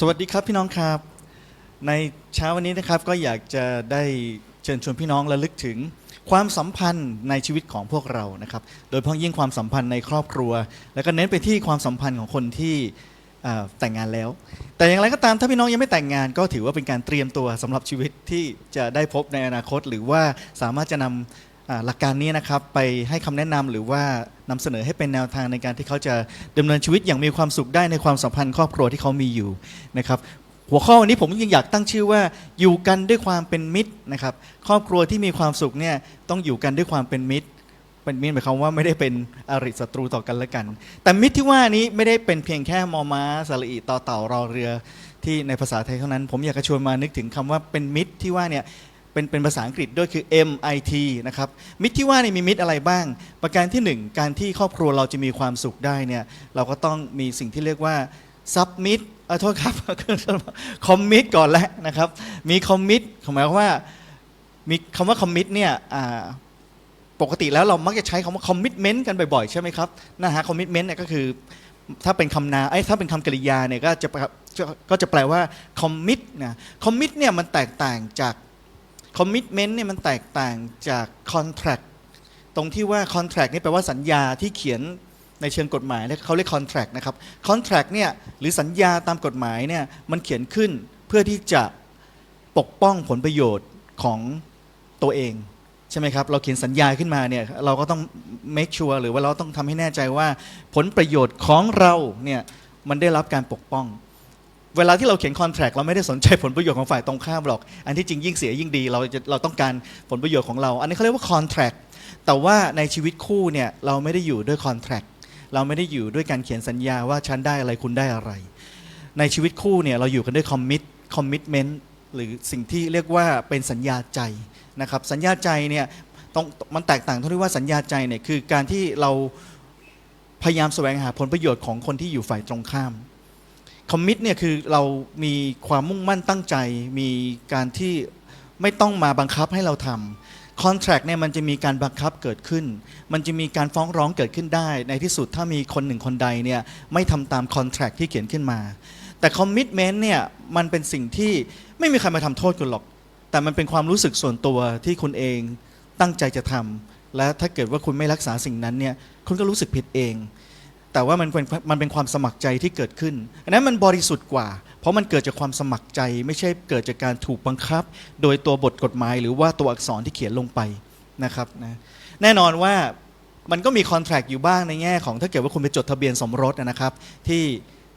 สวัสดีครับพี่น้องครับ ในเช้าวันนี้นะครับก็อยากจะได้เชิญชวนพี่น้องระลึกถึงความสัมพันธ์ในชีวิตของพวกเรานะครับ โดยเฉพาะยิ่งความสัมพันธ์ในครอบครัว แล้วก็เน้นไปที่ความสัมพันธ์ของคนที่แต่งงานแล้ว แต่อย่างไรก็ตามถ้าพี่น้องยังไม่แต่งงาน ก็ถือว่าเป็นการเตรียมตัวสำหรับชีวิตที่จะได้พบในอนาคต หรือว่าสามารถจะนำอ่า หลักการนี้นะครับไปให้คำแนะนำหรือว่านำเสนอให้เป็นแนวทางในการที่เขาจะดำเนินชีวิตอย่างมีความสุขได้ในความสัมพันธ์ครอบครัวที่เขามีอยู่นะครับหัวข้อวันนี้ผมยังอยากตั้งชื่อว่าอยู่กันด้วยความเป็นมิตรนะครับครอบครัวที่มีความสุขเนี่ยต้องอยู่กันด้วยความเป็นมิตร เป็นมิตรหมายความว่าไม่ได้เป็นอริศัตรูต่อกันและกัน แต่มิตรที่ว่านี้ไม่ได้เป็นเพียงแค่มอม้าสระอีต่อเต่ารอเรือที่ในภาษาไทยเท่านั้น ผมอยากจะชวนมานึกถึงคำว่าเป็นมิตรที่ว่าเนี่ย เป็นเป็นภาษาอังกฤษด้วยคือ MIT นะครับมิตรที่ว่านี่มีมิตรอะไรบ้าง ประการที่หนึ่งการที่ครอบครัวเราจะมีความสุขได้เนี่ยเราก็ต้องมีสิ่งที่เรียกว่าซับมิตเออโทษครับคอมมิตก่อนแล้วนะครับ มีคอมมิตหมายความว่ามีคำว่าคอมมิตเนี่ยปกติแล้วเรามักจะใช้คำว่าคอมมิตเมนต์กันบ่อยๆ ใช่ไหมครับนะฮะคอมมิตเมนต์เนี่ยก็คือ ถ้าเป็นคำนาไอ้ถ้าเป็นคำกริยาเนี่ยก็จะก็จะแปลว่าคอมมิตนะคอมมิตเนี่ยมันแตกต่างจาก คอมมิตเมนต์เนี่ยมันแตกต่างจากคอนแท c t ตรงที่ว่าคอนแท c t นี่แปลว่าสัญญาที่เขียนในเชิงกฎหมายเนี่ยเขาเรียกคอนแท c t นะครับคอนแท c t เนี่ยหรือสัญญาตามกฎหมายเนี่ยมันเขียนขึ้นเพื่อที่จะปกป้องผลประโยชน์ของตัวเองใช่ไหมครับ เราเขียนสัญญาขึ้นมาเนี่ยเราก็ต้อง make sure หรือว่าเราต้องทำให้แน่ใจว่าผลประโยชน์ของเราเนี่ยมันได้รับการปกป้อง เวลาที่เราเขียนคอนแท c t เราไม่ได้สนใจผลประโยชน์ของฝ่ายตรงข้ามหรอก อันที่จริงยิ่งเสียยิ่งดี เราจะเราต้องการผลประโยชน์ของเรา อันนี้เขาเรียกว่าคอนแท c t แต่ว่าในชีวิตคู่เนี่ยเราไม่ได้อยู่ด้วยคอนแท c t เราไม่ได้อยู่ด้วยการเขียนสัญญาว่าฉันได้อะไรคุณได้อะไร ในชีวิตคู่เนี่ยเราอยู่กันด้วยคอมมิตคอมมิตเมนต์หรือสิ่งที่เรียกว่าเป็นสัญญาใจนะครับสัญญาใจเนี่ยต้องมันแตกต่างตรงที่ว่าสัญญาใจเนี่ยคือการที่เราพยายามแสวงหาผลประโยชน์ของคนที่อยู่ฝ่ายตรงข้าม คอมมิตเนี่ยคือเรามีความมุ่งมั่นตั้งใจ มีการที่ไม่ต้องมาบังคับให้เราทำคอนแท c t เนี่ยมันจะมีการบังคับเกิดขึ้น มันจะมีการฟ้องร้องเกิดขึ้นได้ ในที่สุดถ้ามีคนหนึ่งคนใดเนี่ยไม่ทำตามคอนแท c t ที่เขียนขึ้นมา แต่คอมมิ t เมนต์เนี่ยมันเป็นสิ่งที่ไม่มีใครมาทำโทษคุณหรอก แต่มันเป็นความรู้สึกส่วนตัวที่คุณเองตั้งใจจะทำและถ้าเกิดว่าคุณไม่รักษาสิ่งนั้นเนี่ยคุณก็รู้สึกผิดเอง แต่ว่ามันเป็นมันเป็นความสมัครใจที่เกิดขึ้นอันนั้นมันบริสุทธิ์กว่า เพราะมันเกิดจากความสมัครใจ ไม่ใช่เกิดจากการถูกบังคับ โดยตัวบทกฎหมาย หรือว่าตัวอักษรที่เขียนลงไปนะครับนะแน่นอนว่ามันก็มีคอนแท c t อยู่บ้างในแง่ของถ้าเกิดว่าคุณไปจดทะเบียนสมรสนะครับ ที่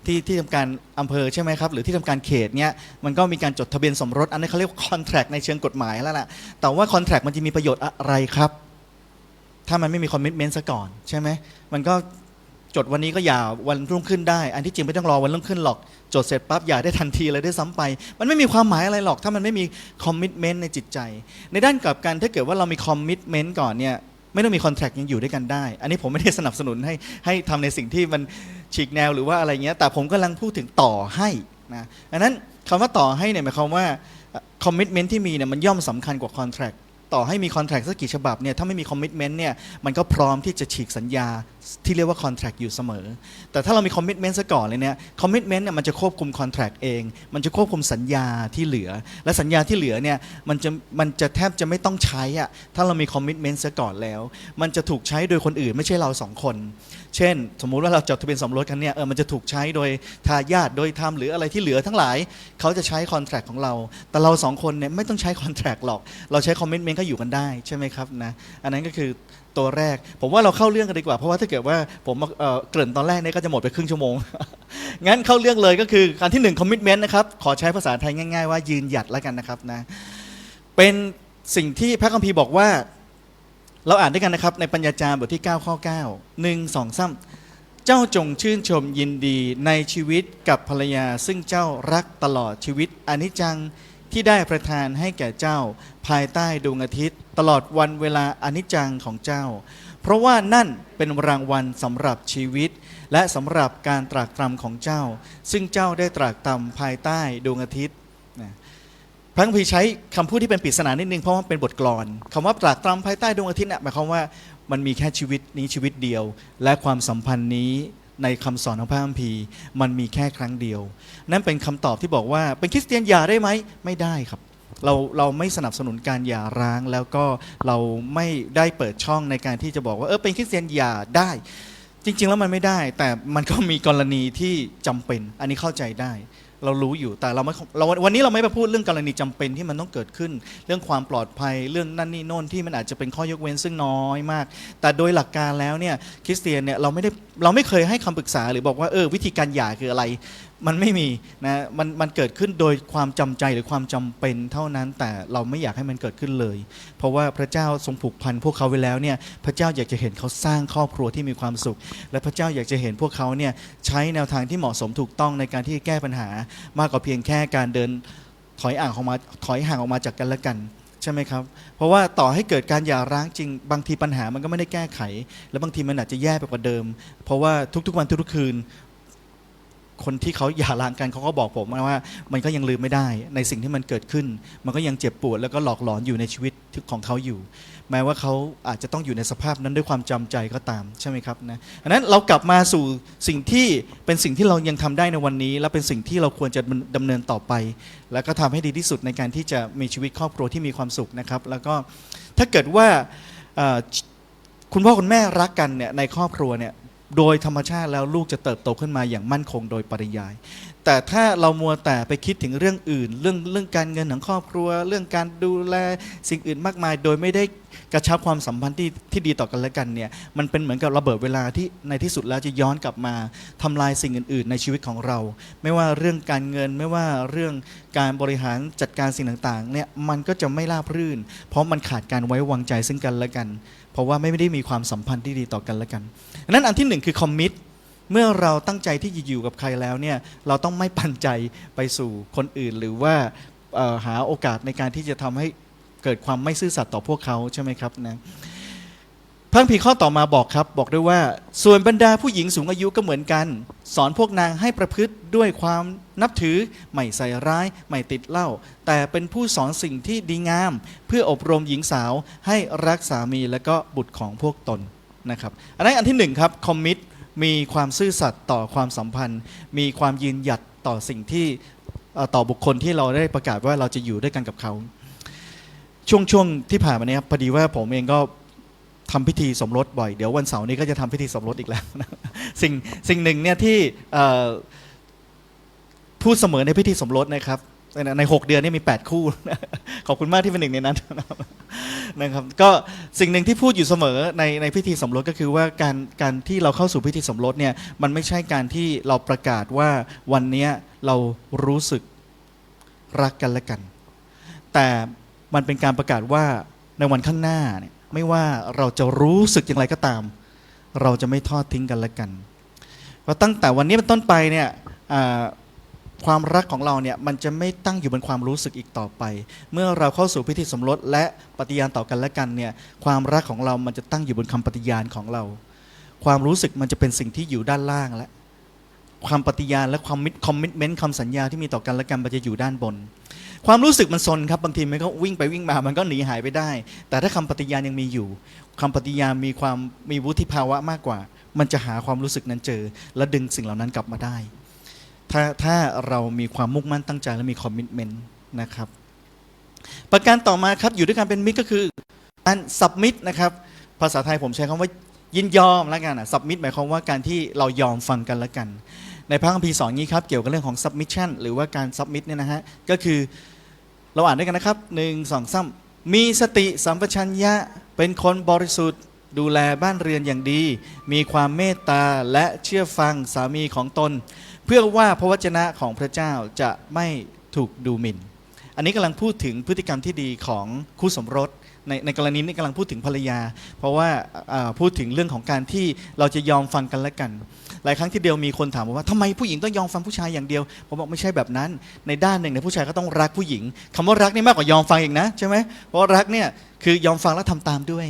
ที่ที่ทำการอำเภอใช่ไหมครับหรือที่ทำการเขตเนี่ยมันก็มีการจดทะเบียนสมรสอันนี้เขาเรียกว่าคอนแท c t ในเชิงกฎหมายแล้วล่ะแต่ว่าคอนแท c t มันจะมีประโยชน์อะไรครับ ถ้ามันไม่มีคอมมิ t เมนต์ซะก่อนใช่ไหมมันก็ จดวันนี้ก็หย่าวันรุ่งขึ้นได้ อันที่จริงไม่ต้องรอวันรุ่งขึ้นหรอก จดเสร็จปั๊บหย่าได้ทันทีเลยได้ซ้ำไป มันไม่มีความหมายอะไรหรอก ถ้ามันไม่มีคอมมิ t เมนต์ในจิตใจ ในด้านกลับกันถ้าเกิดว่าเรามีคอมมิ t เมนต์ก่อนเนี่ยไม่ต้องมีคอนแท c t ยังอยู่ด้วยกันได้ อันนี้ผมไม่ได้สนับสนุนให้ให้ทำในสิ่งที่มันฉีกแนวหรือว่าอะไรเงี้ย แต่ผมกำลังพูดถึงต่อให้นะดังนั้นคำว่าต่อให้เนี่ยหมายความว่าคอมมิ t เมนต์ที่มีเนี่ยมันย่อมสำคัญกว่าคอนแท c t ต่อให้มีคอนแท c t สักกี่ฉบับเนี่ยถ้าไม่มีคอมมิ t เมนต์เนี่ยมันก็พร้อมที่จะฉีกสัญญา ที่เรียกว่าคอนแท c t อยู่เสมอ แต่ถ้าเรามีคอมมิ t เมนต์ซะก่อนเลยเนี่ยคอมมิ t เมนต์เนี่ยมันจะควบคุมคอนแท c t เอง มันจะควบคุมสัญญาที่เหลือ และสัญญาที่เหลือเนี่ยมันจะมันจะแทบจะไม่ต้องใช้อะถ้าเรามีคอมมิ t เมนต์ซะก่อนแล้ว มันจะถูกใช้โดยคนอื่นไม่ใช่เราสองคน เช่น สมมุติว่าเราจดทะเบียนสมรสกันเนี่ยเออมันจะถูกใช้โดยทายาทโดยธรรมหรืออะไรที่เหลือทั้งหลาย เขาจะใช้คอนแท c t ของเรา แต่เราสองคนเนี่ยไม่ต้องใช้คอนแท c t หรอก เราใช้คอมมิ t เมนต์ก็อยู่กันได้ใช่ไหมครับนะอันนั้นก็คือ ตัวแรก ผมว่าเราเข้าเรื่องกันดีกว่า เพราะว่าถ้าเกิดว่าผมเอ่อเกริ่นตอนแรกเนี่ยก็จะหมดไปครึ่งชั่วโมง งั้นเข้าเรื่องเลยก็คือการที่หนึ่งคอมมิ t เมนต์นะครับ ขอใช้ภาษาไทยง่าย ๆ ว่ายืนหยัดแล้วกันนะครับนะ เป็นสิ่งที่พระคัมภีร์บอกว่า เราอ่านด้วยกันนะครับ ในปัญญาจารย์บทที่ 9 ข้อ 9 1 2 3 เจ้าจงชื่นชมยินดีในชีวิตกับภรรยา ซึ่งเจ้ารักตลอดชีวิตอนิจจัง ที่ได้ประทานให้แก่เจ้า ภายใต้ดวงอาทิตย์ ตลอดวันเวลาอนิจจังของเจ้า เพราะว่านั่นเป็นรางวัลสำหรับชีวิต และสำหรับการตรากตรำของเจ้า ซึ่งเจ้าได้ตรากตรำภายใต้ดวงอาทิตย์พระคัมภีร์ใช้คำพูดที่เป็นปริศนานิดนึงเพราะว่าเป็นบทกลอนคำว่าตรากตรำภายใต้ดวงอาทิตย์นี่ยหมายความว่ามันมีแค่ชีวิตนี้ชีวิตเดียว และความสัมพันธ์นี้ ในคำสอนของพระคัมภีร์มันมีแค่ครั้งเดียว นั่นเป็นคำตอบที่บอกว่าเป็นคริสเตียนหย่าได้ไหมไม่ได้ครับเราเราไม่สนับสนุนการหย่าร้างแล้วก็เราไม่ได้เปิดช่องในการที่จะบอกว่าเออเป็นคริสเตียนหย่าได้ จริง ๆ แล้วมันไม่ได้ แต่มันก็มีกรณีที่จำเป็น อันนี้เข้าใจได้ เรารู้อยู่แต่เราไม่เราวันนี้เราไม่ไปพูดเรื่องกรณีจำเป็นที่มันต้องเกิดขึ้น เรื่องความปลอดภัยเรื่องนั่นนี่โน่นที่มันอาจจะเป็นข้อยกเว้นซึ่งน้อยมาก แต่โดยหลักการแล้วเนี่ยคริสเตียนเนี่ยเราไม่ได้เราไม่เคยให้คำปรึกษาหรือบอกว่าเออวิธีการหย่าคืออะไร มันไม่มีนะมันมันเกิดขึ้นโดยความจำใจหรือความจำเป็นเท่านั้น แต่เราไม่อยากให้มันเกิดขึ้นเลย เพราะว่าพระเจ้าทรงผูกพันพวกเขาไว้แล้วเนี่ยพระเจ้าอยากจะเห็นเขาสร้างครอบครัวที่มีความสุข และพระเจ้าอยากจะเห็นพวกเขาเนี่ยใช้แนวทางที่เหมาะสมถูกต้องในการที่แก้ปัญหา มากกว่าเพียงแค่การเดินถอยอ่างออกมาถอยห่างออกมาจากกันและกัน ใช่ไหมครับ เพราะว่าต่อให้เกิดการหย่าร้างจริง บางทีปัญหามันก็ไม่ได้แก้ไข และบางทีมันอาจจะแย่ไปกว่าเดิม เพราะว่าทุกๆวันทุกๆคืน คนที่เขาหย่าร้างกันเขาก็บอกผมว่า มันก็ยังลืมไม่ได้ ในสิ่งที่มันเกิดขึ้น มันก็ยังเจ็บปวดแล้วก็หลอกหลอนอยู่ในชีวิตของเขาอยู่ แม้ว่าเขาอาจจะต้องอยู่ในสภาพนั้นด้วยความจำใจก็ตามใช่ไหมครับนะอันนั้นเรากลับมาสู่สิ่งที่เป็นสิ่งที่เรายังทำได้ในวันนี้ และเป็นสิ่งที่เราควรจะดำเนินต่อไป แล้วก็ทำให้ดีที่สุดในการที่จะมีชีวิตครอบครัวที่มีความสุขนะครับ แล้วก็ถ้าเกิดว่าคุณพ่อคุณแม่รักกันเนี่ยในครอบครัวเนี่ย โดยธรรมชาติแล้วลูกจะเติบโตขึ้นมาอย่างมั่นคงโดยปริยาย แต่ถ้าเรามัวแต่ไปคิดถึงเรื่องอื่น เรื่องเรื่องการเงินของครอบครัว เรื่องการดูแลสิ่งอื่นมากมาย โดยไม่ได้ กระชับความสัมพันธ์ที่ที่ดีต่อกันและกันเนี่ยมันเป็นเหมือนกับระเบิดเวลาที่ในที่สุดแล้วจะย้อนกลับมาทำลายสิ่งอื่น ๆ ในชีวิตของเรา ไม่ว่าเรื่องการเงินไม่ว่าเรื่องการบริหารจัดการสิ่งต่างๆเนี่ยมันก็จะไม่ราบรื่น เพราะมันขาดการไว้วางใจซึ่งกันและกัน เพราะว่าไม่ได้มีความสัมพันธ์ที่ดีต่อกันและกันนั้นอันที่หนึ่งคือคอมมิตเมื่อเราตั้งใจที่จะอยู่กับใครแล้วเนี่ยเราต้องไม่ปันใจไปสู่คนอื่นหรือว่าหาโอกาสในการที่จะทำให้ เกิดความไม่ซื่อสัตย์ต่อพวกเขาใช่ไหมครับนะพระคัมภีข้อต่อมาบอกครับ บอกด้วยว่า ส่วนบรรดาผู้หญิงสูงอายุก็เหมือนกัน สอนพวกนางให้ประพฤติด้วยความนับถือไม่ใส่ร้าย ไม่ติดเหล้าแต่เป็นผู้สอนสิ่งที่ดีงาม เพื่ออบรมหญิงสาวให้รักสามีและก็บุตรของพวกตนนะครับ อันนั้นอันที่หนึ่งครับคอมมิตมีความซื่อสัตย์ต่อความสัมพันธ์ มีความยืนหยัดต่อสิ่งที่ต่อบุคคลที่เราได้ประกาศว่าเราจะอยู่ด้วยกันกับเขา ช่วงช่วงที่ผ่านมาเนี้ยพอดีว่าผมเองก็ทำพิธีสมรสบ่อย เดี๋ยววันเสาร์นี้ก็จะทำพิธีสมรสอีกแล้วนะสิ่งสิ่งหนึ่งเนี่ยที่พูดเสมอในพิธีสมรสนะครับในหกเดือนนี่มี 8 คู่ ขอบคุณมากที่เป็นหนึ่งในนั้นนะครับก็สิ่งหนึ่งที่พูดอยู่เสมอในในพิธีสมรสก็คือว่าการการที่เราเข้าสู่พิธีสมรสเนี่ยมันไม่ใช่การที่เราประกาศว่าวันนี้เรารู้สึกรักกันและกัน แต่ มันเป็นการประกาศว่าในวันข้างหน้าเนี่ยไม่ว่าเราจะรู้สึกอย่างไรก็ตาม เราจะไม่ทอดทิ้งกันและกันเพราะตั้งแต่วันนี้เป็นต้นไปเนี่ยความรักของเราเนี่ยมันจะไม่ตั้งอยู่บนความรู้สึกอีกต่อไป เมื่อเราเข้าสู่พิธีสมรสและปฏิญาณต่อกันและกันเนี่ยความรักของเรามันจะตั้งอยู่บนคำปฏิญาณของเรา ความรู้สึกมันจะเป็นสิ่งที่อยู่ด้านล่างและ ความปฏิญาณและความมิตคอมมิชเมนต์คำสัญญาที่มีต่อกันและกันมันจะอยู่ด้านบน ความรู้สึกมันซนครับบางทีมันก็วิ่งไปวิ่งมามันก็หนีหายไปได้ แต่ถ้าคำปฏิญาณยังมีอยู่คำปฏิญาณมีความมีวุฒิภาวะมากกว่า มันจะหาความรู้สึกนั้นเจอ และดึงสิ่งเหล่านั้นกลับมาได้ ถ้าถ้าเรามีความมุ่งมั่นตั้งใจและมีคอมมิชเมนต์นะครับ ประการต่อมาครับอยู่ด้วยกันเป็นมิตรก็คือการสับมิตนะครับภาษาไทยผมใช้คำว่ายินยอมแล้วกันอะสับมิตหมายความว่าการที่เรายอมฟังกันและกัน ในพระคัมภีร์สอนงี้ครับ เกี่ยวกับเรื่องของ submission หรือว่าการ submit เนี่ยนะฮะ ก็คือเราอ่านด้วยกันนะครับหนึ่งสองสามมีสติสัมปชัญญะเป็นคนบริสุทธิ์ดูแลบ้านเรือนอย่างดี มีความเมตตาและเชื่อฟังสามีของตน เพื่อว่าพระวจนะของพระเจ้าจะไม่ถูกดูหมิ่น อันนี้กำลังพูดถึงพฤติกรรมที่ดีของคู่สมรสในในกรณีนี้กำลังพูดถึงภรรยา เพราะว่าอ่าพูดถึงเรื่องของการที่เราจะยอมฟังกันและกัน หลายครั้งที่เดียวมีคนถามผมว่าทำไมผู้หญิงต้องยอมฟังผู้ชายอย่างเดียว ผมบอกไม่ใช่แบบนั้น ในด้านหนึ่งเนี่ยผู้ชายก็ต้องรักผู้หญิงคำว่ารักนี่มากกว่ายอมฟังอีกนะใช่ไหมเพราะรักเนี่ยคือยอมฟังแล้วทำตามด้วย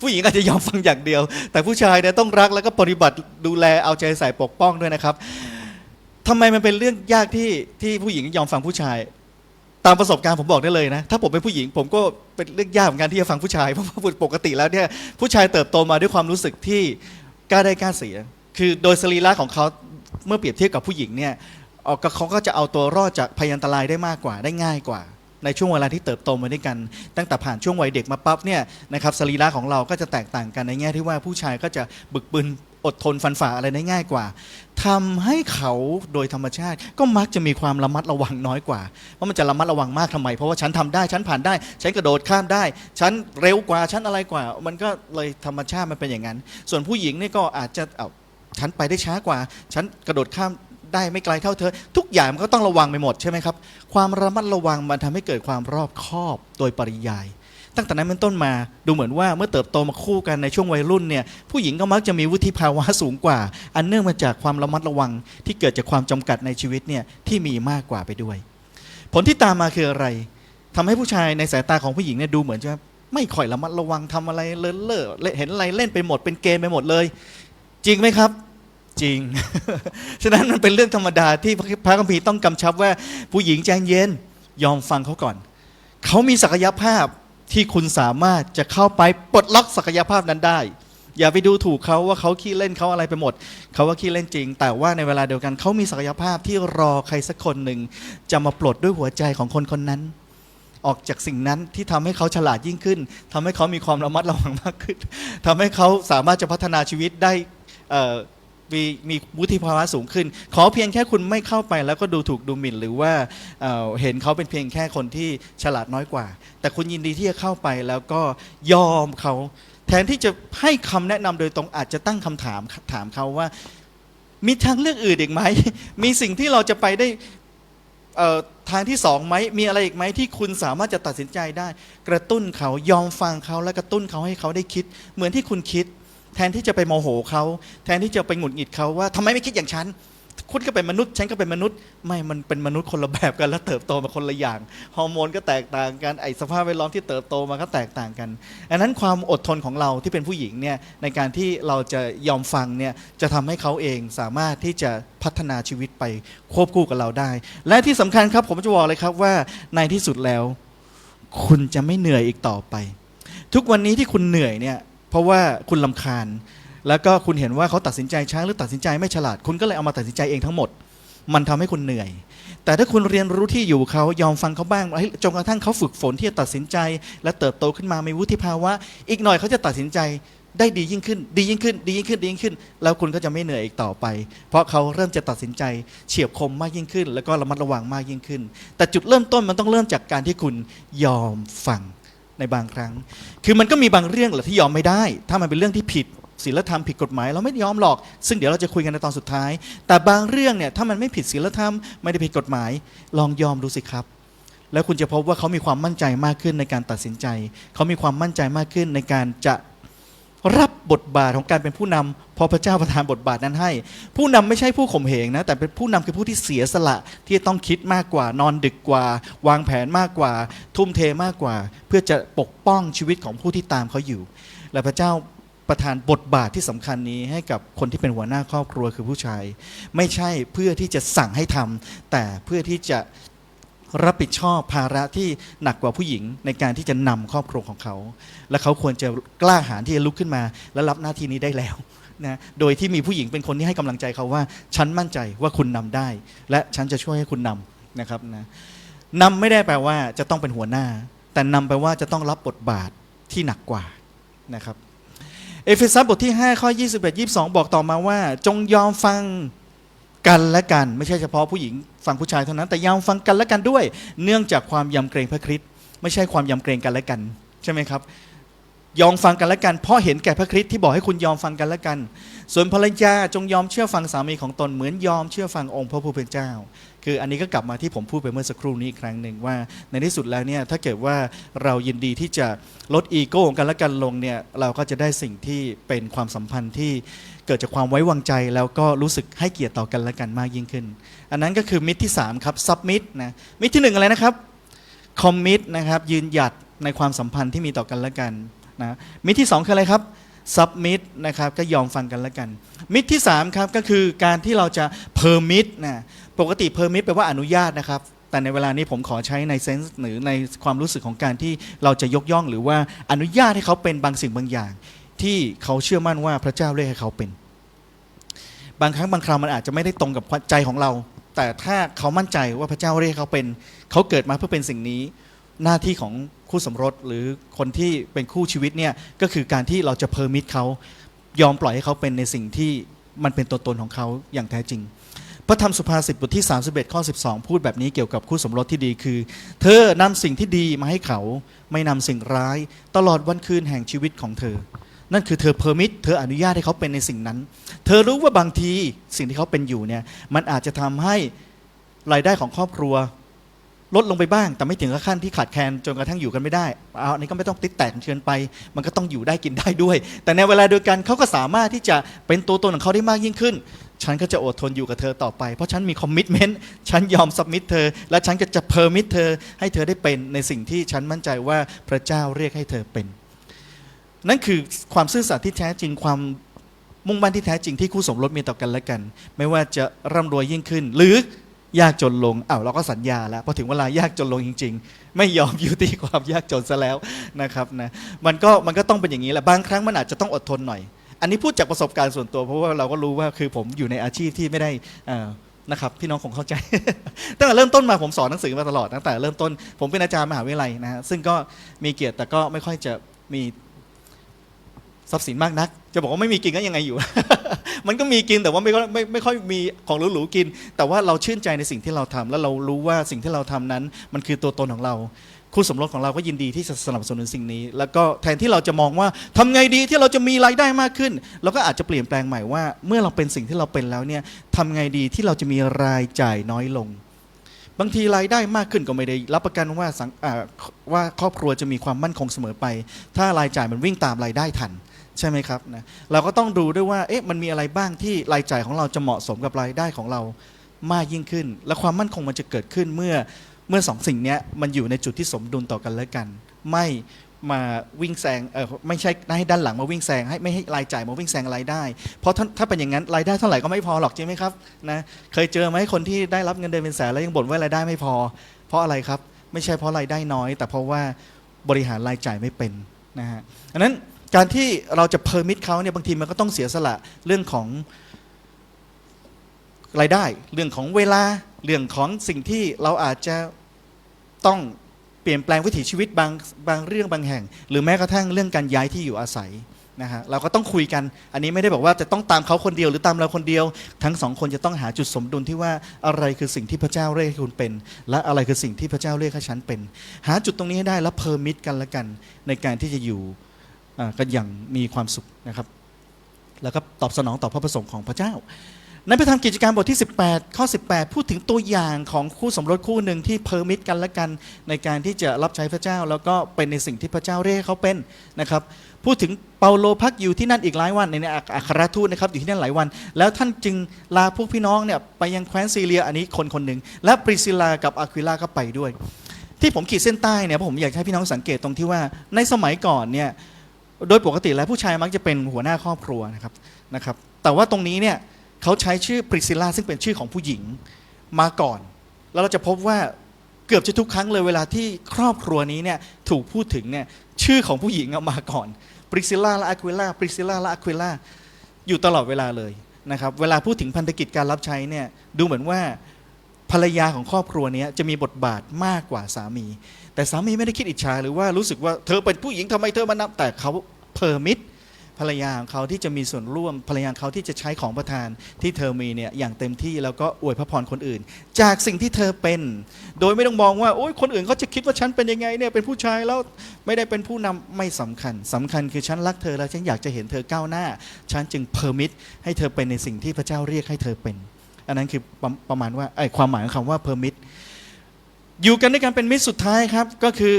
ผู้หญิงอาจจะยอมฟังอย่างเดียว แต่ผู้ชายเนี่ยต้องรักแล้วก็ปฏิบัติดูแลเอาใจใส่ปกป้องด้วยนะครับทำไมมันเป็นเรื่องยากที่ที่ผู้หญิงยอมฟังผู้ชาย ตามประสบการณ์ผมบอกได้เลยนะ ถ้าผมเป็นผู้หญิง ผมก็เป็นเรื่องยากเหมือนกันที่จะฟังผู้ชายเพราะว่าปกติแล้วเนี่ยผู้ชายเติบโตมาด้วยความรู้สึกที่กล้าได้กล้าเสีย คือโดยสรีระของเขาเมื่อเปรียบเทียบกับผู้หญิงเนี่ยเอ่อก็เขาก็จะเอาตัวรอดจากพยันตรายได้มากกว่าได้ง่ายกว่า ในช่วงเวลาที่เติบโตมาด้วยกัน ตั้งแต่ผ่านช่วงวัยเด็กมาปั๊บเนี่ยนะครับสรีระของเราก็จะแตกต่างกันในแง่ที่ว่าผู้ชายก็จะบึกบึนอดทนฟันฝ่าอะไรได้ง่ายกว่าทำให้เขาโดยธรรมชาติ ก็มักจะมีความระมัดระวังน้อยกว่าว่ามันจะระมัดระวังมากทำไม เพราะว่าฉันทำได้ฉันผ่านได้ ฉันกระโดดข้ามได้ ฉันเร็วกว่าฉันอะไรกว่า มันก็เลยธรรมชาติมันเป็นอย่างนั้น ส่วนผู้หญิงนี่ก็อาจจะเอา ฉันไปได้ช้ากว่า ฉันกระโดดข้ามได้ไม่ไกลเท่าเธอ ทุกอย่างมันก็ต้องระวังไปหมดใช่ไหมครับ ความระมัดระวังมันทำให้เกิดความรอบคอบโดยปริยาย ตั้งแต่นั้นเป็นต้นมาดูเหมือนว่าเมื่อเติบโตมาคู่กันในช่วงวัยรุ่นเนี่ยผู้หญิงก็มักจะมีวุฒิภาวะสูงกว่า อันเนื่องมาจากความระมัดระวังที่เกิดจากความจำกัดในชีวิตเนี่ยที่มีมากกว่าไปด้วย ผลที่ตามมาคืออะไรทำให้ผู้ชายในสายตาของผู้หญิงเนี่ยดูเหมือนจะไม่ค่อยระมัดระวังทำอะไรเลินเล่อเห็นอะไรเล่นไปหมดเป็นเกมไปหมดเลย จริงไหมครับ จริง ฉะนั้นมันเป็นเรื่องธรรมดาที่พระคัมภีร์ต้องกำชับว่าผู้หญิงใจเย็นยอมฟังเขาก่อน เขามีศักยภาพที่คุณสามารถจะเข้าไปปลดล็อกศักยภาพนั้นได้ อย่าไปดูถูกเขาว่าเขาขี้เล่นเขาอะไรไปหมด เขาว่าขี้เล่นจริง แต่ว่าในเวลาเดียวกันเขามีศักยภาพที่รอใครสักคนหนึ่งจะมาปลดด้วยหัวใจของคนคนนั้น ออกจากสิ่งนั้นที่ทำให้เขาฉลาดยิ่งขึ้นทำให้เขามีความระมัดระวังมากขึ้นทำให้เขาสามารถจะพัฒนาชีวิตได้ มีมีวุฒิภาวะสูงขึ้น ขอเพียงแค่คุณไม่เข้าไปแล้วก็ดูถูกดูหมิ่น หรือว่าเอ่อเห็นเขาเป็นเพียงแค่คนที่ฉลาดน้อยกว่า แต่คุณยินดีที่จะเข้าไปแล้วก็ยอมเขา แทนที่จะให้คำแนะนำโดยตรงอาจจะตั้งคำถามถามเขาว่า มีทางเลือกอื่นอีกไหม มีสิ่งที่เราจะไปได้เอ่อทางที่สองไหมมีอะไรอีกไหมที่คุณสามารถจะตัดสินใจได้ กระตุ้นเขายอมฟังเขาและกระตุ้นเขาให้เขาได้คิด เหมือนที่คุณคิด แทนที่จะไปโมโหเขาแทนที่จะไปหงุดหงิดเขาว่าทำไมไม่คิดอย่างฉันคุณก็เป็นมนุษย์ฉันก็เป็นมนุษย์ ไม่มันเป็นมนุษย์คนละแบบกันแล้วเติบโตมาคนละอย่างฮอร์โมนก็แตกต่างกันไอสภาพแวดล้อมที่เติบโตมาก็แตกต่างกันอันนั้นความอดทนของเราที่เป็นผู้หญิงเนี่ยในการที่เราจะยอมฟังเนี่ยจะทำให้เขาเองสามารถที่จะพัฒนาชีวิตไปควบคู่กับเราได้ และที่สำคัญครับผมจะบอกเลยครับว่าในที่สุดแล้ว คุณจะไม่เหนื่อยอีกต่อไป ทุกวันนี้ที่คุณเหนื่อยเนี่ย เพราะว่าคุณลำคาญ แล้วก็คุณเห็นว่าเขาตัดสินใจช้าหรือตัดสินใจไม่ฉลาด คุณก็เลยเอามาตัดสินใจเองทั้งหมด มันทำให้คุณเหนื่อย แต่ถ้าคุณเรียนรู้ที่อยู่เขายอมฟังเขาบ้างจนกระทั่งเขาฝึกฝนที่จะตัดสินใจ และเติบโตขึ้นมามีวุฒิภาวะ อีกหน่อยเขาจะตัดสินใจได้ดียิ่งขึ้น ดียิ่งขึ้น ดียิ่งขึ้น ดียิ่งขึ้น แล้วคุณก็จะไม่เหนื่อยอีกต่อไป เพราะเขาเริ่มจะตัดสินใจเฉียบคมมากยิ่งขึ้น แล้วก็ระมัดระวังมากยิ่งขึ้น แต่จุดเริ่มต้นมันต้องเริ่มจากการที่คุณยอมฟัง ในบางครั้ง คือมันก็มีบางเรื่องแหละที่ยอมไม่ได้ ถ้ามันเป็นเรื่องที่ผิดศีลธรรมผิดกฎหมายเราไม่ยอมหรอก ซึ่งเดี๋ยวเราจะคุยกันในตอนสุดท้าย แต่บางเรื่องเนี่ยถ้ามันไม่ผิดศีลธรรมไม่ได้ผิดกฎหมาย ลองยอมดูสิครับ แล้วคุณจะพบว่าเขามีความมั่นใจมากขึ้นในการตัดสินใจ เขามีความมั่นใจมากขึ้นในการจะ รับบทบาทของการเป็นผู้นำเพราะพระเจ้าประทานบทบาทนั้นให้ ผู้นำไม่ใช่ผู้ข่มเหงนะ แต่เป็นผู้นำคือผู้ที่เสียสละที่ต้องคิดมากกว่า นอนดึกกว่า วางแผนมากกว่า ทุ่มเทมากกว่า เพื่อจะปกป้องชีวิตของผู้ที่ตามเขาอยู่ และพระเจ้าประทานบทบาทที่สำคัญนี้ให้กับคนที่เป็นหัวหน้าครอบครัวคือผู้ชาย ไม่ใช่เพื่อที่จะสั่งให้ทำแต่เพื่อที่จะรับผิดชอบภาระที่หนักกว่าผู้หญิงในการที่จะนำครอบครัวของเขา และเขาควรจะกล้าหาญที่จะลุกขึ้นมา และรับหน้าที่นี้ได้แล้วนะโดยที่มีผู้หญิงเป็นคนที่ให้กำลังใจเขาว่า ฉันมั่นใจว่าคุณนำได้ และฉันจะช่วยให้คุณนำนะครับนะนำไม่ได้แปลว่าจะต้องเป็นหัวหน้า แต่นำแปลว่าจะต้องรับบทบาทที่หนักกว่านะครับเอเฟซัสบทที่ 5 ข้อ 21 22 บอกต่อมาว่า จงยอมฟังกันและกัน ไม่ใช่เฉพาะผู้หญิงฟังผู้ชายเท่านั้นแต่ยอมฟังกันและกันด้วย เนื่องจากความยำเกรงพระคริสต์ไม่ใช่ความยำเกรงกันและกัน ใช่ไหมครับ ยอมฟังกันและกัน เพราะเห็นแก่พระคริสต์ที่บอกให้คุณยอมฟังกันและกัน ส่วนภรรยาจงยอมเชื่อฟังสามีของตนเหมือนยอมเชื่อฟังองค์พระผู้เป็นเจ้า คืออันนี้ก็กลับมาที่ผมพูดไปเมื่อสักครู่นี้อีกครั้งหนึ่งว่า ในที่สุดแล้วเนี่ยถ้าเกิดว่าเรายินดีที่จะลดอีโก้ของกันและกันลงเนี่ยเราก็จะได้สิ่งที่เป็นความสัมพันธ์ที่เกิดจากความไว้วางใจแล้วก็รู้สึกให้เกียรติต่อกันและกันมากยิ่งขึ้น อันนั้นก็คือมิตรที่3ครับซับมิตนะมิตรที่หนึ่งอะไรนะครับคอมมิตนะครับยืนหยัดในความสัมพันธ์ที่มีต่อกันและกัน นะมิตรที่ 2 คืออะไรครับซับมิตนะครับก็ยอมฟังกันและกัน มิตรที่3ครับก็คือการที่เราจะเพอร์มิตนะปกติเพอร์มิตแปลว่าอนุญาตนะครับ แต่ในเวลานี้ผมขอใช้ในเซนส์หรือในความรู้สึกของการที่เราจะยกย่อง หรือว่าอนุญาตให้เขาเป็นบางสิ่งบางอย่าง ที่เขาเชื่อมั่นว่าพระเจ้าเรียกให้เขาเป็น บางครั้งบางคราวมันอาจจะไม่ได้ตรงกับใจของเรา แต่ถ้าเขามั่นใจว่าพระเจ้าเรียกเขาเป็น เขาเกิดมาเพื่อเป็นสิ่งนี้ หน้าที่ของคู่สมรสหรือคนที่เป็นคู่ชีวิตเนี่ยก็คือการที่เราจะเพอร์มิทเขายอมปล่อยให้เขาเป็นในสิ่งที่มันเป็นตัวตนของเขาอย่างแท้จริง พระธรรมสุภาษิตบทที่ 31 ข้อ 12 พูดแบบนี้เกี่ยวกับคู่สมรสที่ดีคือ เธอนำสิ่งที่ดีมาให้เขาไม่นำสิ่งร้าย ตลอดวันคืนแห่งชีวิตของเธอ นั่นคือเธอเพอร์มิทเธออนุญาตให้เขาเป็นในสิ่งนั้น เธอรู้ว่าบางทีสิ่งที่เขาเป็นอยู่เนี่ยมันอาจจะทำให้รายได้ของครอบครัว ลดลงไปบ้าง แต่ไม่ถึงกับขั้นที่ขาดแคลนจนกระทั่งอยู่กันไม่ได้เอาอันนี้ก็ไม่ต้องติดแตกเชิญไป มันก็ต้องอยู่ได้กินได้ด้วย แต่ในเวลาเดียวกันเขาก็สามารถที่จะเป็นตัวตนของเขาได้มากยิ่งขึ้น ฉันก็จะอดทนอยู่กับเธอต่อไป เพราะฉันมีคอมมิชเมนต์ฉันยอมสับมิทเธอ และฉันก็จะเพอร์มิทเธอ ให้เธอได้เป็นในสิ่งที่ฉันมั่นใจว่าพระเจ้าเรียกให้เธอเป็น นั่นคือความซื่อสัตย์ที่แท้จริงความมุ่งมั่นที่แท้จริงที่คู่สมรสมีต่อกันและกัน ไม่ว่าจะร่ำรวยยิ่งขึ้น หรือ ยากจนลงอ้าวเราก็สัญญาแล้วพอถึงเวลายากจนลงจริง ๆ ไม่ยอมยุติความยากจนซะแล้วนะครับนะมันก็มันก็ต้องเป็นอย่างนี้แหละบางครั้งมันอาจจะต้องอดทนหน่อย อันนี้พูดจากประสบการณ์ส่วนตัว เพราะว่าเราก็รู้ว่าคือผมอยู่ในอาชีพที่ไม่ได้นะครับพี่น้องคงเข้าใจ ตั้งแต่เริ่มต้นมาผมสอนหนังสือมาตลอดตั้งแต่เริ่มต้นผมเป็นอาจารย์มหาวิทยาลัยนะฮะซึ่งก็มีเกียรติแต่ก็ไม่ค่อยจะมี ทรัพย์สินมากนัก จะบอกว่าไม่มีกินก็ยังไงอยู่ มันก็มีกินแต่ว่าไม่ค่อยไม่ไม่ค่อยมีของหรูๆกิน แต่ว่าเราชื่นใจในสิ่งที่เราทำแล้วเรารู้ว่าสิ่งที่เราทำนั้น มันคือตัวตนของเรา คู่สมรสของเราก็ยินดีที่จะสนับสนุนสิ่งนี้ แล้วก็แทนที่เราจะมองว่าทำไงดีที่เราจะมีรายได้มากขึ้นเราก็อาจจะเปลี่ยนแปลงใหม่ว่า เมื่อเราเป็นสิ่งที่เราเป็นแล้วเนี่ยทำไงดีที่เราจะมีรายจ่ายน้อยลงบางทีรายได้มากขึ้นก็ไม่ได้รับประกันว่าสังอ่าว่าครอบครัวจะมีความมั่นคงเสมอไป ถ้ารายจ่ายมันวิ่งตามรายได้ทัน ใช่ไหมครับนะเราก็ต้องดูด้วยว่าเอ๊ะมันมีอะไรบ้างที่รายจ่ายของเราจะเหมาะสมกับรายได้ของเรามากยิ่งขึ้น และความมั่นคงมันจะเกิดขึ้นเมื่อเมื่อสองสิ่งนี้มันอยู่ในจุดที่สมดุลต่อกันและกัน ไม่มาวิ่งแซงเออไม่ใช่ให้ด้านหลังมาวิ่งแซงให้ไม่ให้รายจ่ายมาวิ่งแซงรายได้ เพราะถ้าถ้าเป็นอย่างนั้นรายได้เท่าไหร่ก็ไม่พอหรอกจริงไหมครับนะเคยเจอไหมคนที่ได้รับเงินเดือนเป็นแสนแล้วยังบ่นว่ารายได้ไม่พอ เพราะอะไรครับ ไม่ใช่เพราะรายได้น้อย แต่เพราะว่าบริหารรายจ่ายไม่เป็นนะฮะอันนั้น การที่เราจะเพอร์มิทเขาเนี่ยบางทีมันก็ต้องเสียสละเรื่องของรายได้ เรื่องของเวลาเรื่องของสิ่งที่เราอาจจะต้องเปลี่ยนแปลงวิถีชีวิตบางบางเรื่องบางแห่ง หรือแม้กระทั่งเรื่องการย้ายที่อยู่อาศัยนะฮะเราก็ต้องคุยกันอันนี้ไม่ได้บอกว่าจะต้องตามเขาคนเดียวหรือตามเราคนเดียว ทั้งสองคนจะต้องหาจุดสมดุลที่ว่าอะไรคือสิ่งที่พระเจ้าเรียกให้คุณเป็น และอะไรคือสิ่งที่พระเจ้าเรียกให้ฉันเป็น หาจุดตรงนี้ให้ได้แล้วเพอร์มิทกันละกันในการที่จะอยู่ กันอย่างมีความสุขนะครับ แล้วก็ตอบสนองต่อพระประสงค์ของพระเจ้า ในพระธรรมกิจการบทที่ 18 ข้อ 18 พูดถึงตัวอย่างของคู่สมรสคู่หนึ่งที่เพอร์มิทกันและกันในการที่จะรับใช้พระเจ้า แล้วก็เป็นในสิ่งที่พระเจ้าเรียกเขาเป็นนะครับพูดถึงเปาโลพักอยู่ที่นั่นอีกหลายวันในอัอัครทูตนะครับอยู่ที่นั่นหลายวัน แล้วท่านจึงลาพวกพี่น้องเนี่ยไปยังแคว้นซีเรียอันนี้คนคนหนึ่งและปริซิลากับอะควิลาก็ไปด้วย ที่ผมขีดเส้นใต้เนี่ยเพราะผมอยากให้พี่น้องสังเกตตรงที่ว่าในสมัยก่อนเนี่ย โดยปกติแล้วผู้ชายมักจะเป็นหัวหน้าครอบครัวนะครับนะครับ แต่ว่าตรงนี้เนี่ยเขาใช้ชื่อปริซิลาซึ่งเป็นชื่อของผู้หญิงมาก่อน แล้วเราจะพบว่าเกือบจะทุกครั้งเลยเวลาที่ครอบครัวนี้เนี่ยถูกพูดถึงเนี่ยชื่อของผู้หญิงมาก่อนปริซิลาและอะควิล่าปริซิลาและอะควิล่าอยู่ตลอดเวลาเลยนะครับเวลาพูดถึงพันธกิจการรับใช้เนี่ยดูเหมือนว่าภรรยาของครอบครัวนี้จะมีบทบาทมากกว่าสามี แต่สามีไม่ได้คิดอิจฉาหรือว่ารู้สึกว่าเธอเป็นผู้หญิงทำไมเธอมานับแต่เขาเพอร์มิทภรรยาของเขาที่จะมีส่วนร่วมภรรยาเขาที่จะใช้ของประทานที่เธอมีเนี่ยอย่างเต็มที่แล้วก็อวยพระพรคนอื่น จากสิ่งที่เธอเป็น โดยไม่ต้องมองว่าโอ๊ยคนอื่นเขาจะคิดว่าฉันเป็นยังไงเนี่ยเป็นผู้ชายแล้วไม่ได้เป็นผู้นำไม่สำคัญสำคัญคือฉันรักเธอแล้วฉันอยากจะเห็นเธอก้าวหน้า ฉันจึงเพอร์มิทให้เธอเป็นในสิ่งที่พระเจ้าเรียกให้เธอเป็น อันนั้นคือประประมาณว่าไอ้ความหมายของคำว่าเพอร์มิท อยู่กันด้วยกันเป็นมิตรสุดท้ายครับก็คือ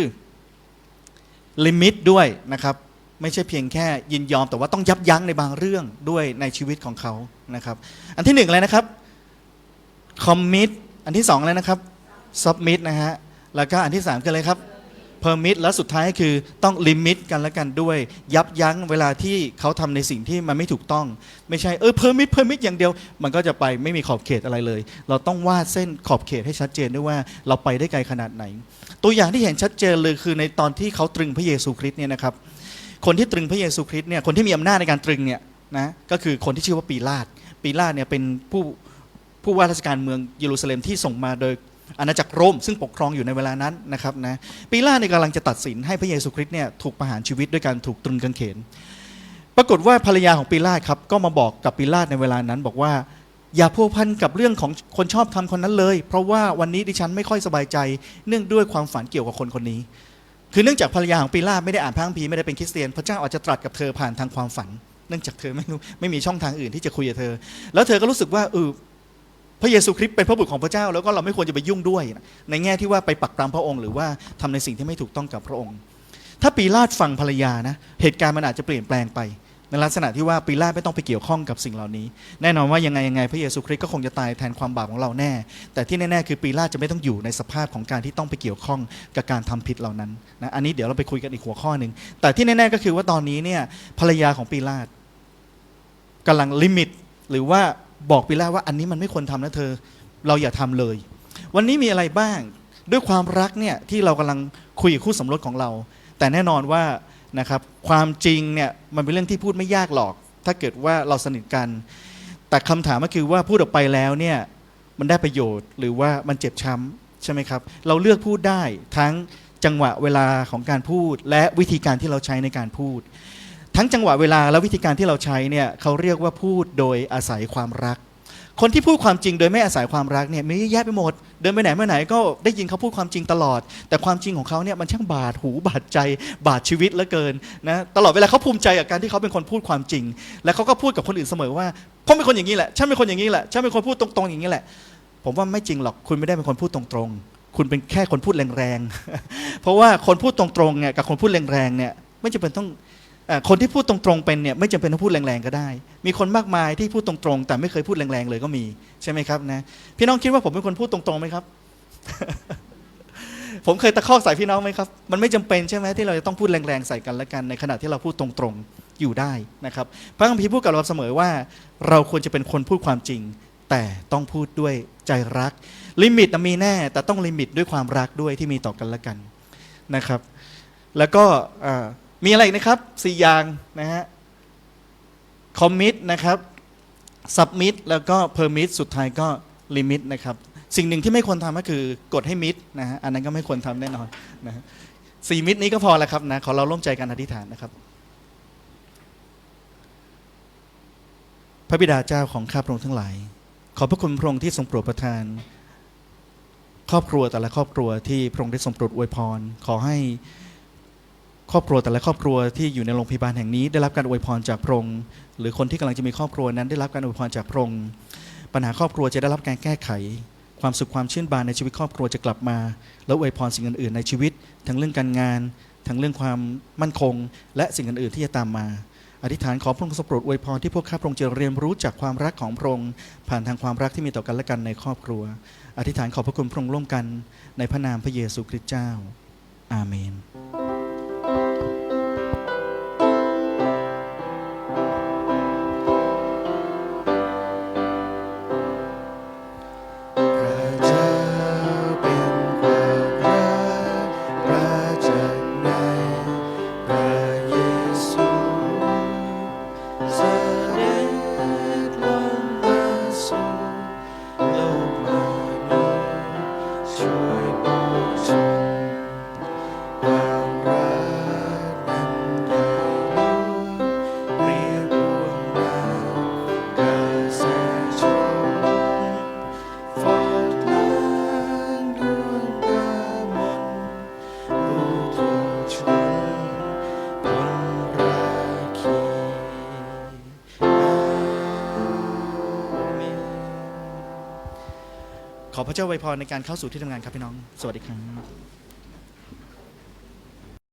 ลิมิตด้วยนะครับ ไม่ใช่เพียงแค่ยินยอมแต่ว่าต้องยับยั้งในบางเรื่องด้วยในชีวิตของเขานะครับ อันที่หนึ่งเลยนะครับคอมมิตอันที่สองเลยนะครับซับมิตนะฮะแล้วก็อันที่สามก็เลยครับ เพอร์มิตและสุดท้ายคือต้องลิมิตกันและกันด้วย ยับยั้งเวลาที่เขาทำในสิ่งที่มันไม่ถูกต้อง ไม่ใช่เออเพอร์มิตเพอร์มิตอย่างเดียว มันก็จะไปไม่มีขอบเขตอะไรเลย เราต้องวาดเส้นขอบเขตให้ชัดเจนด้วยว่าเราไปได้ไกลขนาดไหน ตัวอย่างที่เห็นชัดเจนเลยคือในตอนที่เขาตรึงพระเยซูคริสต์เนี่ยนะครับคนที่ตรึงพระเยซูคริสต์เนี่ยคนที่มีอำนาจในการตรึงเนี่ยนะก็คือคนที่ชื่อว่าปีลาตปีลาตเนี่ยเป็นผู้ผู้ว่าราชการเมืองเยรูซาเล็มที่ส่งมาโดย อาณาจักรโรมซึ่งปกครองอยู่ในเวลานั้นนะครับนะปีลาตเนี่ยกำลังจะตัดสินให้พระเยซูคริสต์เนี่ยถูกประหารชีวิตด้วยการถูกตรึงกางเขน ปรากฏว่าภรรยาของปีลาตครับก็มาบอกกับปีลาตในเวลานั้น บอกว่าอย่าพัวพันกับเรื่องของคนชอบทำคนนั้นเลย เพราะว่าวันนี้ดิฉันไม่ค่อยสบายใจ เนื่องด้วยความฝันเกี่ยวกับคนคนนี้ คือเนื่องจากภรรยาของปีลาตไม่ได้อ่านพระคัมภีร์ไม่ได้เป็นคริสเตียน พระเจ้าอาจจะตรัสกับเธอผ่านทางความฝัน เนื่องจากเธอไม่รู้ไม่มีช่องทางอื่นที่จะคุยกับเธอ แล้วเธอก็รู้สึกว่าเออ พระเยซูคริสต์เป็นพระบุตรของพระเจ้า แล้วก็เราไม่ควรจะไปยุ่งด้วยนะในแง่ที่ว่าไปปักปรำพระองค์หรือว่าทำในสิ่งที่ไม่ถูกต้องกับพระองค์ ถ้าปีลาตฟังภรรยานะเหตุการณ์มันอาจจะเปลี่ยนแปลงไป ในลักษณะที่ว่าปีลาตไม่ต้องไปเกี่ยวข้องกับสิ่งเหล่านี้ แน่นอนว่ายังไงยังไงพระเยซูคริสต์ก็คงจะตายแทนความบาปของเราแน่ แต่ที่แน่ๆคือปีลาตจะไม่ต้องอยู่ในสภาพของการที่ต้องไปเกี่ยวข้องกับการทำผิดเหล่านั้นนะอันนี้เดี๋ยวเราไปคุยกันอีกหัวข้อหนึ่งแต่ที่แน่ๆก็คือว่าตอนนี้เนี่ยภรรยาของปีลาตกำลังลิมิตหรือว่า บอกปีลาตว่าอันนี้มันไม่ควรทำนะเธอ เราอย่าทำเลย วันนี้มีอะไรบ้างด้วยความรักเนี่ยที่เรากำลังคุยกับคู่สมรสของเรา แต่แน่นอนว่านะครับความจริงเนี่ยมันเป็นเรื่องที่พูดไม่ยากหรอก ถ้าเกิดว่าเราสนิทกัน แต่คำถามก็คือว่าพูดออกไปแล้วเนี่ยมันได้ประโยชน์หรือว่ามันเจ็บช้ำใช่ไหมครับ เราเลือกพูดได้ทั้งจังหวะเวลาของการพูด และวิธีการที่เราใช้ในการพูด ทั้งจังหวะเวลาและวิธีการที่เราใช้เนี่ยเขาเรียกว่าพูดโดยอาศัยความรัก คนที่พูดความจริงโดยไม่อาศัยความรักเนี่ยมีเยอะแยะไปหมด เดินไปไหนมาไหนก็ได้ยินเขาพูดความจริงตลอด แต่ความจริงของเขาเนี่ยมันช่างบาดหูบาดใจ บาดชีวิตเหลือเกินนะตลอดเวลาเขาภูมิใจกับการที่เขาเป็นคนพูดความจริง และเขาก็พูดกับคนอื่นเสมอว่าผมเป็นคนอย่างนี้แหละฉันเป็นคนอย่างนี้แหละฉันเป็นคนพูดตรงๆอย่างนี้แหละ ผมว่าไม่จริงหรอกคุณไม่ได้เป็นคนพูดตรงๆ คุณเป็นแค่คนพูดแรงๆเพราะว่าคนพูดตรงๆเนี่ยกับคนพูดแรงๆเนี่ยไม่จำเป็นต้อง คนที่พูดตรงๆเป็นเนี่ยไม่จำเป็นต้องพูดแรงๆก็ได้ มีคนมากมายที่พูดตรงๆ แต่ไม่เคยพูดแรงๆเลยก็มีใช่ไหมครับนะพี่น้องคิดว่าผมเป็นคนพูดตรงๆไหมครับ ผมเคยตะคอกใส่พี่น้องไหมครับ มันไม่จำเป็นใช่ไหมที่เราจะต้องพูดแรงๆใส่กันและกัน ในขณะที่เราพูดตรงๆอยู่ได้นะครับพระคัมภีร์พูดกับเราเสมอว่า เราควรจะเป็นคนพูดความจริง แต่ต้องพูดด้วยใจรัก ลิมิตมีแน่ แต่ต้องลิมิตด้วยความรักด้วยที่มีต่อกันและกันนะครับ แล้วก็ มีอะไรนะครับสี่อย่างนะฮะคอมมิตนะครับสับมิตแล้วก็เพอร์มิตสุดท้ายก็ลิมิตนะครับ สิ่งหนึ่งที่ไม่ควรทำก็คือกดให้มิดนะฮะอันนั้นก็ไม่ควรทำแน่นอนนะฮะสี่มิตนี้ก็พอแล้วครับนะขอเราร่วมใจกันอธิษฐานนะครับ พระบิดาเจ้าของข้าพระองค์ทั้งหลาย ขอพระคุณพระองค์ที่ทรงโปรดประทาน ครอบครัวแต่ละครอบครัวที่พระองค์ได้ทรงโปรดอวยพร ขอให้ ครอบครัวแต่ละครอบครัวที่อยู่ในโรงพยาบาลแห่งนี้ ได้รับการอวยพรจากพระองค์หรือคนที่กำลังจะมีครอบครัวนั้นได้รับการอวยพรจากพระองค์ปัญหาครอบครัวจะได้รับการแก้ไข ความสุขความชื่นบานในชีวิตครอบครัวจะกลับมา แล้วอวยพรสิ่งอื่นๆ ในชีวิต ทั้งเรื่องการงาน ทั้งเรื่องความมั่นคง และสิ่งอื่นๆที่จะตามมา อธิษฐานขอพระองค์ทรงโปรดอวยพรที่พวกข้าพระองค์จะเรียนรู้จากความรักของพระองค์ผ่านทางความรักที่มีต่อกันและกันในครอบครัว อธิษฐานขอบพระคุณพระองค์ร่วมกันในพระนามพระเยซูคริสต์เจ้า อาเมน ขอพระเจ้าไวยพรในการเข้าสู่ที่ทำงานครับพี่น้อง สวัสดีครับ